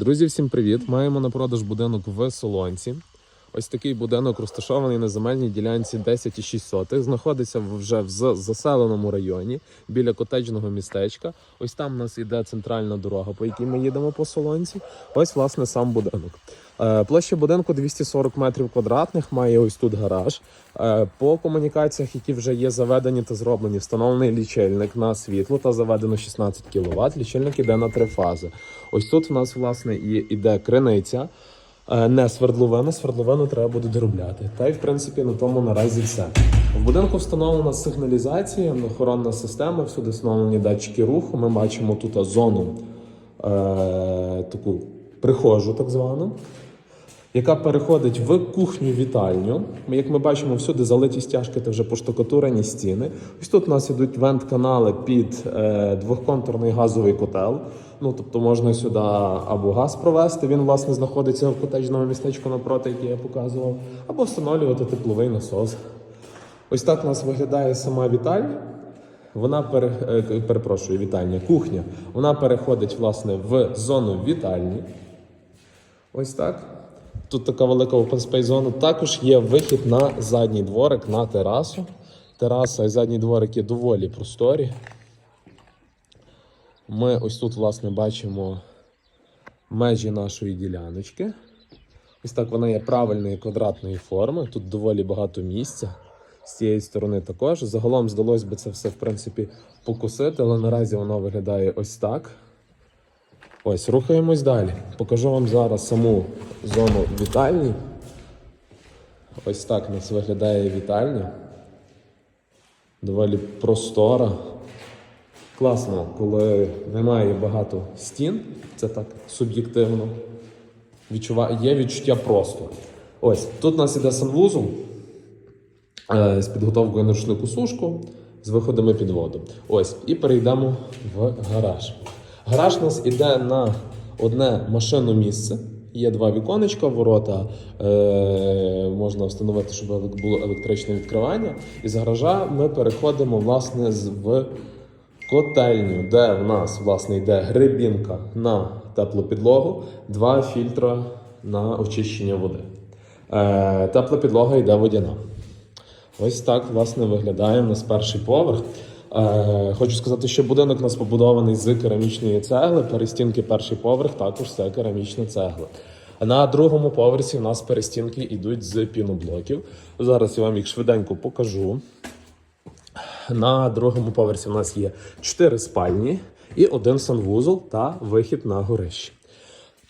Друзі, всім привіт! Маємо на продаж будинок в Солонці. Ось такий будинок розташований на земельній ділянці 10,6 сотих. Знаходиться вже в заселеному районі біля котеджного містечка. Ось там у нас іде центральна дорога, по якій ми їдемо по Солонці. Ось власне сам будинок. Е, Площа будинку 240 метрів квадратних. Має ось тут гараж. Е, По комунікаціях, які вже є заведені та зроблені, встановлений лічильник на світло та заведено 16 кВт. Лічильник іде на три фази. Ось тут в нас власне і іде криниця. Е, Не свердловина, свердловину треба буде доробляти. Та й в принципі на тому наразі все. В будинку встановлена сигналізація, охоронна система, всюди встановлені датчики руху. Ми бачимо тут зону е, таку прихожу, так звану, яка переходить в кухню-вітальню. Як ми бачимо, всюди залиті стяжки та вже поштукатурені стіни. Ось тут у нас ідуть вент-канали під е, двохконтурний газовий котел. Ну, тобто можна сюди або газ провести, він власне знаходиться в котеджному містечку напроти, який я показував, або встановлювати тепловий насос. Ось так у нас виглядає сама вітальня. Вона пере, е, перепрошую, вітальня, кухня. Вона переходить власне в зону вітальні. Ось так. Тут така велика open space зона. Також є вихід на задній дворик, на терасу. Тераса і задній дворик є доволі просторі. Ми ось тут, власне, бачимо межі нашої діляночки. Ось так вона є правильної квадратної форми. Тут доволі багато місця. З цієї сторони також. Загалом здалось би це все, в принципі, покусити, але наразі воно виглядає ось так. Ось, рухаємось далі. Покажу вам зараз саму зону вітальні. Ось так у нас виглядає вітальня. Доволі простора. Класно, коли немає багато стін, це так суб'єктивно. Є відчуття простору. Ось, тут у нас іде санвузол е, з підготовкою на рушнику сушку, з виходами під воду. Ось, і перейдемо в гараж. Гараж нас іде на одне машинне місце. Є два віконечка, ворота е, можна встановити, щоб було електричне відкривання. І з гаража ми переходимо власне в котельню, де в нас власне йде грибінка на теплу підлогу, два фільтра на очищення води. Е, тепла підлога йде водяна. Ось так власне виглядає у нас перший поверх. Е, хочу сказати, що будинок у нас побудований з керамічної цегли. Перестінки перший поверх також все керамічна цегла. На другому поверсі у нас перестінки йдуть з піноблоків. Зараз я вам їх швиденько покажу. На другому поверсі у нас є 4 спальні і один санвузол та вихід на горище.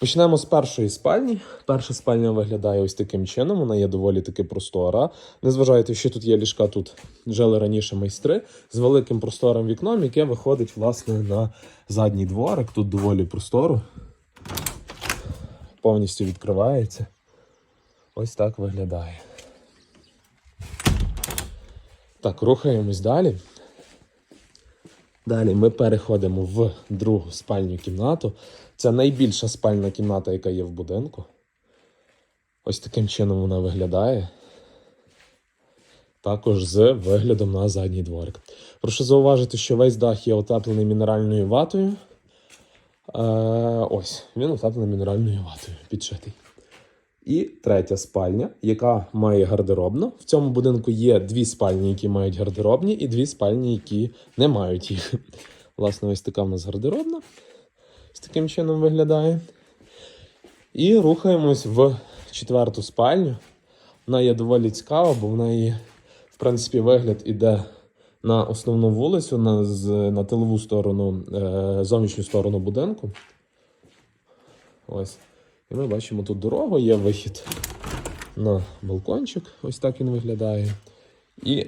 Почнемо з першої спальні. Перша спальня виглядає ось таким чином. Вона є доволі таки простора. Не зважайте, що тут є ліжка, тут жили раніше майстри з великим просторим вікном, яке виходить власне на задній дворик. Тут доволі просторо. Повністю відкривається. Ось так виглядає. Так, рухаємось далі. Далі ми переходимо в другу спальню кімнату. Це найбільша спальна кімната, яка є в будинку. Ось таким чином вона виглядає. Також з виглядом на задній дворик. Прошу зауважити, що весь дах є утеплений мінеральною ватою. Е, ось, він утеплений мінеральною ватою, підшитий. І третя спальня, яка має гардеробну. В цьому будинку є дві спальні, які мають гардеробні, і дві спальні, які не мають їх. Власне, ось така в нас гардеробна. З таким чином виглядає. І рухаємось в четверту спальню. Вона є доволі цікава, бо в неї, в принципі, вигляд іде на основну вулицю, на, на тилову сторону, е, зовнішню сторону будинку. Ось. І ми бачимо тут дорогу, є вихід на балкончик. Ось так він виглядає. І,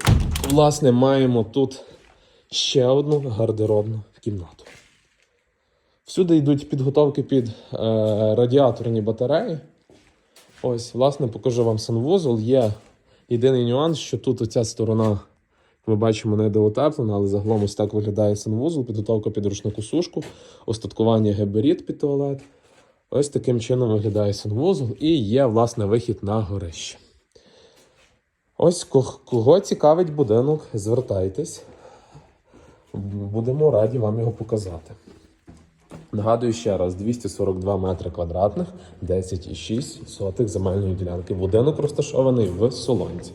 власне, маємо тут ще одну гардеробну кімнату. Всюди йдуть підготовки під е, радіаторні батареї. Ось, власне, покажу вам санвузол. Є єдиний нюанс, що тут оця сторона, ми бачимо, не доутеплена, але загалом ось так виглядає санвузол, підготовка під рушнику сушку, остаткування геберіт під туалет. Ось таким чином виглядає санвузол і є, власне, вихід на горище. Ось кого цікавить будинок, звертайтесь. Будемо раді вам його показати. Нагадую ще раз: 242 метри квадратних, 10,6 земельної ділянки. Будинок розташований в Солонці.